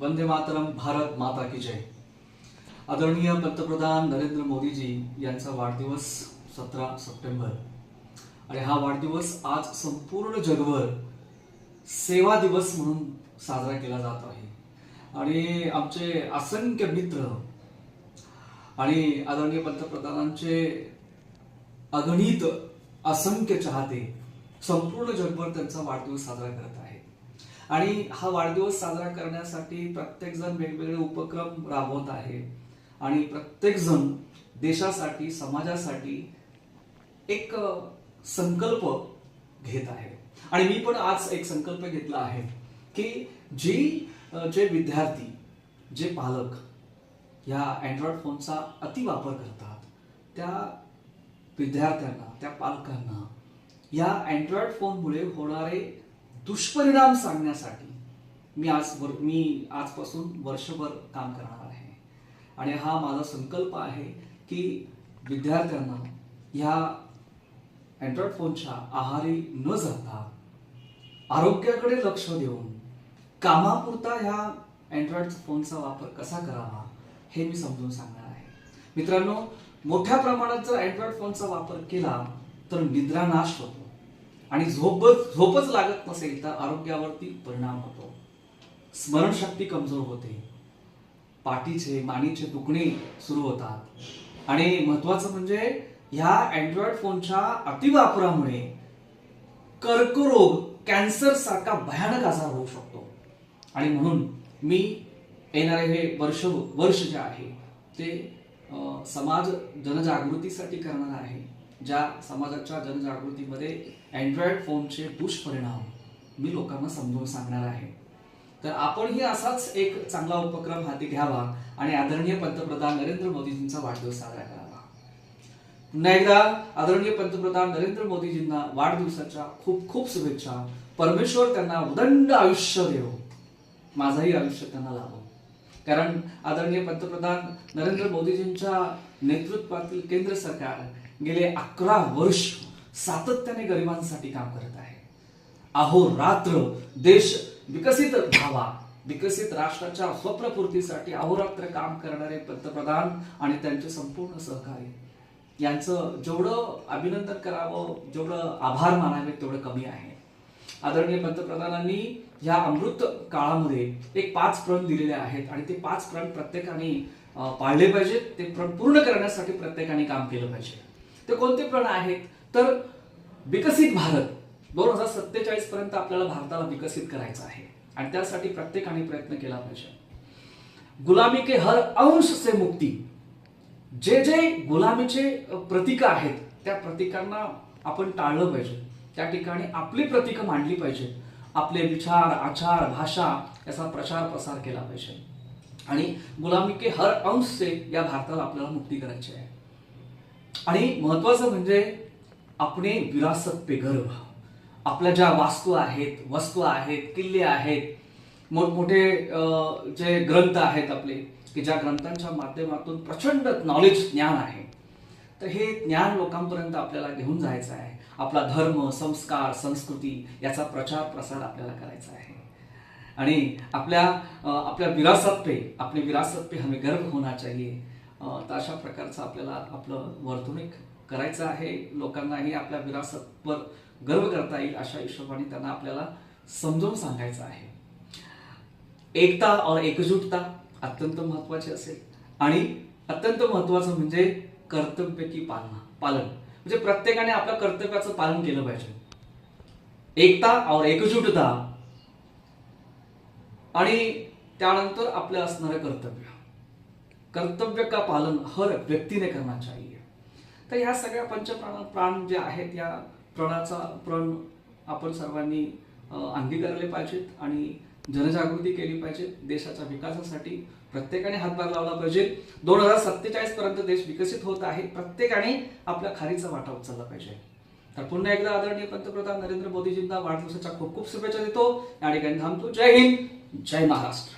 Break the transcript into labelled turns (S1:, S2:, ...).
S1: वंदे मातरम भारत माता की जय. आदरणीय पंतप्रधान नरेंद्र मोदीजी यांचा वाढदिवस सतरा सप्टेंबर. आणि हा वाढदिवस आज संपूर्ण जगभर सेवा दिवस म्हणून साजरा केला जात आहे. आणि आमचे असंख्य मित्र आणि आदरणीय पंतप्रधानांचे अगणित असंख्य चाहते संपूर्ण जगभर त्यांचा वाढदिवस साजरा करत आहे. आणि हा वाढदिवस साजरा करण्यासाठी प्रत्येकजण वेगवेगळे उपक्रम राबवत आहे. आणि प्रत्येकजण देशासाठी समाजासाठी एक संकल्प घेत आहे. आणि मी पण आज एक संकल्प घेतला आहे की जी जे विद्यार्थी जे पालक ह्या अँड्रॉइड फोनचा अतिवापर करतात त्या विद्यार्थ्यांना त्या पालकांना या अँड्रॉइड फोनमुळे होणारे दुष्परिणाम सांगण्यासाठी मी आज वर मी आजपासून वर्षभर काम करणार आहे. आणि हा माझा संकल्प आहे की विद्यार्थ्यांना ह्या अँड्रॉइड फोनच्या आहारी न जाता आरोग्याकडे लक्ष देऊन कामापुरता ह्या अँड्रॉइड फोनचा वापर कसा करावा हे मी समजून सांगणार आहे. मित्रांनो मोठ्या प्रमाणात जर अँड्रॉइड फोनचा वापर केला तर निद्रा नाश होतो. आणि झोपच झोपच लागत नसेल तर आरोग्यावरती परिणाम होतो. स्मरणशक्ती कमजोर होते. पाठीचे मानेचे दुखणे सुरू होतात. आणि महत्वाचं म्हणजे ह्या अँड्रॉइड फोनच्या अतिवापरामुळे कर्करोग कॅन्सर सारखा भयानक आजार होऊ शकतो. आणि म्हणून मी येणारे हे वर्ष वर्ष जे आहे ते समाज जनजागृतीसाठी करणार आहे. ज्या समाजाच्या जनजागृतीमध्ये अँड्रॉइड फोनचे दुष्परिणाम मी लोकांना समजून सांगणार आहे. तर आपणही असाच एक चांगला उपक्रम हाती घ्यावा आणि आदरणीय पंतप्रधान नरेंद्र मोदीजींचा वाढदिवस साजरा करावा. पुन्हा एकदा आदरणीय पंतप्रधान नरेंद्र मोदीजींना वाढदिवसाच्या खूप खूप शुभेच्छा. परमेश्वर त्यांना उदंड आयुष्य देव. माझाही आयुष्य त्यांना लाभो. कारण आदरणीय पंतप्रधान नरेंद्र मोदीजींच्या नेतृत्वातील केंद्र सरकार गेले अकरा वर्ष सातत्याने गरिबांसाठी काम करत आहे. अहोरात्र देश विकसित व्हावा विकसित राष्ट्राच्या स्वप्नपूर्तीसाठी अहोरात्र काम करणारे पंतप्रधान आणि त्यांचे संपूर्ण सहकारी. यांचं जेवढं अभिनंदन करावं जेवढं आभार मानावे तेवढं कमी आहे. आदरणीय पंतप्रधानांनी या अमृत काळामध्ये एक पाच प्रण दिलेले आहेत आणि ते पाच प्रण प्रत्येकाने पाळले पाहिजेत ते प्रण पूर्ण करण्यासाठी प्रत्येकाने काम केलं पाहिजे. ते कोणते प्रण आहेत? तर विकसित भारत दोन हजार सत्तेचाळीस पर्यंत आपल्याला भारताला विकसित करायचं आहे. आणि त्यासाठी प्रत्येकाने प्रयत्न केला पाहिजे. गुलामी के हर अंश से मुक्ती. जे जे गुलामीचे प्रतीक आहेत त्या प्रतीकांना आपण टाळलं पाहिजे. त्या ठिकाणी आपली प्रतीकं मांडली पाहिजेत. आपले विचार आचार भाषा याचा प्रचार प्रसार केला पाहिजे. आणि गुलामी के हर अंश से या भारताला आपल्याला मुक्ती करायची आहे. आणि महत्वाचं म्हणजे आपणे विरासत पे गर्व आपल्या ज्या वास्तू आहेत वस्तू आहेत किल्ले आहेत मोठमोठे अं, जे ग्रंथ आहेत आपले की ज्या ग्रंथांच्या माध्यमातून प्रचंड नॉलेज ज्ञान आहे. तर हे ज्ञान लोकांपर्यंत आपल्याला घेऊन जायचं आहे. आपला धर्म संस्कार संस्कृती याचा प्रचार प्रसार आपल्याला करायचा आहे. आणि आपल्या आपल्या विरासत पे आपली विरासत पे हमें गर्व होना चाहिए. तर अशा प्रकारचं आपल्याला आपलं वर्तणूक करायचं आहे. लोकांनाही आपल्या विरासतवर गर्व करता येईल अशा हिशोबाने त्यांना आपल्याला समजावून सांगायचं आहे. एकता और एकजुटता अत्यंत महत्वाची असेल. आणि अत्यंत महत्वाचं म्हणजे कर्तव्य की पालना पालन. म्हणजे प्रत्येकाने आपल्या कर्तव्याचं पालन केलं पाहिजे. एकता और एकजुटता आणि त्यानंतर आपलं असणारं कर्तव्य. कर्तव्य का पालन हर व्यक्तीने करना चाहिए? तर ह्या सगळ्या पंचप्राण प्राण जे आहेत या प्राणाचा प्रण आपण सर्वांनी अंगीकारले पाहिजेत आणि जनजागृती केली पाहिजे देशाच्या विकासासाठी. प्रत्येकाने हातभार लावला पाहिजे. दोन हजार सत्तेचाळीस पर्यंत देश विकसित होत आहे. प्रत्येकाने आपल्या खारीचा वाटा उचलला पाहिजे. तर पुन्हा एकदा आदरणीय पंतप्रधान नरेंद्र मोदीजींना वाढदिवसाच्या खूप खूप शुभेच्छा देतो. या ठिकाणी थांबतो. जय हिंद. जय महाराष्ट्र.